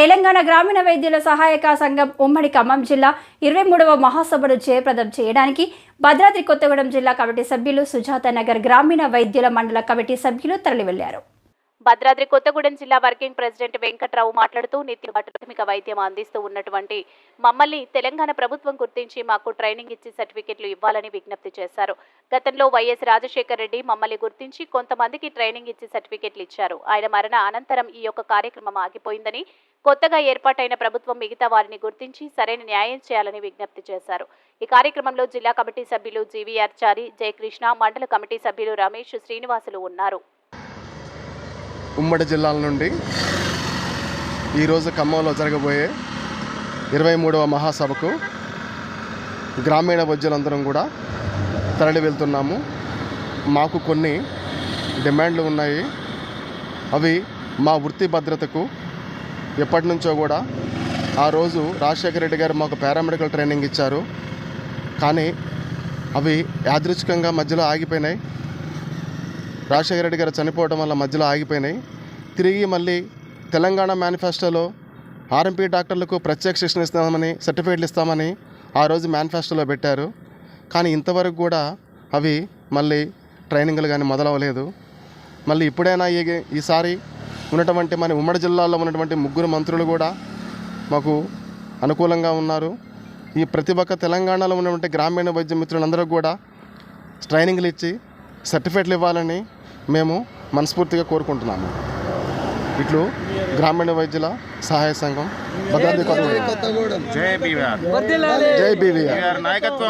తెలంగాణ గ్రామీణ వైద్యుల సహాయక సంఘం ఉమ్మడి ఖమ్మం జిల్లా ఇరవై మూడవ మహాసభను జయప్రదం చేయడానికి భద్రాద్రి కొత్తగూడెం జిల్లా కమిటీ సభ్యులు సుజాత నగర్ గ్రామీణ వైద్యుల మండల కమిటీ సభ్యులు తరలివెళ్ళారు. భద్రాద్రి కొత్తగూడెం జిల్లా వర్కింగ్ ప్రెసిడెంట్ వెంకట్రావు మాట్లాడుతూ నిత్య ప్రాథమిక వైద్యం అందిస్తూ ఉన్నటువంటి మమ్మల్ని తెలంగాణ ప్రభుత్వం గుర్తించి మాకు ట్రైనింగ్ ఇచ్చి సర్టిఫికెట్లు ఇవ్వాలని విజ్ఞప్తి చేశారు. గతంలో వైఎస్ రాజశేఖర రెడ్డి మమ్మల్ని గుర్తించి కొంతమందికి ట్రైనింగ్ ఇచ్చి సర్టిఫికెట్లు ఇచ్చారు. ఆయన మరణ అనంతరం ఈ యొక్క కార్యక్రమం ఆగిపోయిందని కొత్తగా ఏర్పాటైన ప్రభుత్వం మిగతా వారిని గుర్తించి సరైన న్యాయం చేయాలని విజ్ఞప్తి చేశారు. ఈ కార్యక్రమంలో జిల్లా కమిటీ సభ్యులు జీవీఆర్ చారి జయకృష్ణ మండల కమిటీ సభ్యులు రమేష్ శ్రీనివాసులు ఉన్నారు. ఉమ్మడి జిల్లాల నుండి ఈరోజు ఖమ్మంలో జరగబోయే ఇరవై మూడవ మహాసభకు గ్రామీణ వైద్యులందరం కూడా తరలి వెళ్తున్నాము. మాకు కొన్ని డిమాండ్లు ఉన్నాయి. అవి మా వృత్తి భద్రతకు ఎప్పటి నుంచో కూడా ఆ రోజు రాజశేఖర రెడ్డి గారు మాకు పారామెడికల్ ట్రైనింగ్ ఇచ్చారు. కానీ అవి యాదృచ్ఛికంగా మధ్యలో ఆగిపోయినాయి. రాజశేఖర రెడ్డి గారు చనిపోవడం వల్ల మధ్యలో ఆగిపోయినాయి. తిరిగి మళ్ళీ తెలంగాణ మేనిఫెస్టోలో ఆర్ఎంపీ డాక్టర్లకు ప్రత్యేక శిక్షణ ఇస్తామని సర్టిఫికేట్లు ఇస్తామని ఆ రోజు మేనిఫెస్టోలో పెట్టారు. కానీ ఇంతవరకు కూడా అవి మళ్ళీ ట్రైనింగ్లు కానీ మొదలవ్వలేదు. మళ్ళీ ఇప్పుడైనా ఈ ఈసారి ఉన్నటువంటి మన ఉమ్మడి జిల్లాలో ఉన్నటువంటి ముగ్గురు మంత్రులు కూడా మాకు అనుకూలంగా ఉన్నారు. ఈ ప్రతి ఒక్క తెలంగాణలో ఉన్నటువంటి గ్రామీణ వైద్య మిత్రులందరూ కూడా ట్రైనింగ్లు ఇచ్చి సర్టిఫికేట్లు ఇవ్వాలని మేము మనస్ఫూర్తిగా కోరుకుంటున్నాము. ఇట్లు గ్రామీణ వైద్యుల సహాయ సంఘం భద్రాద్రి జై బీవీఆర్ నాయకత్వం.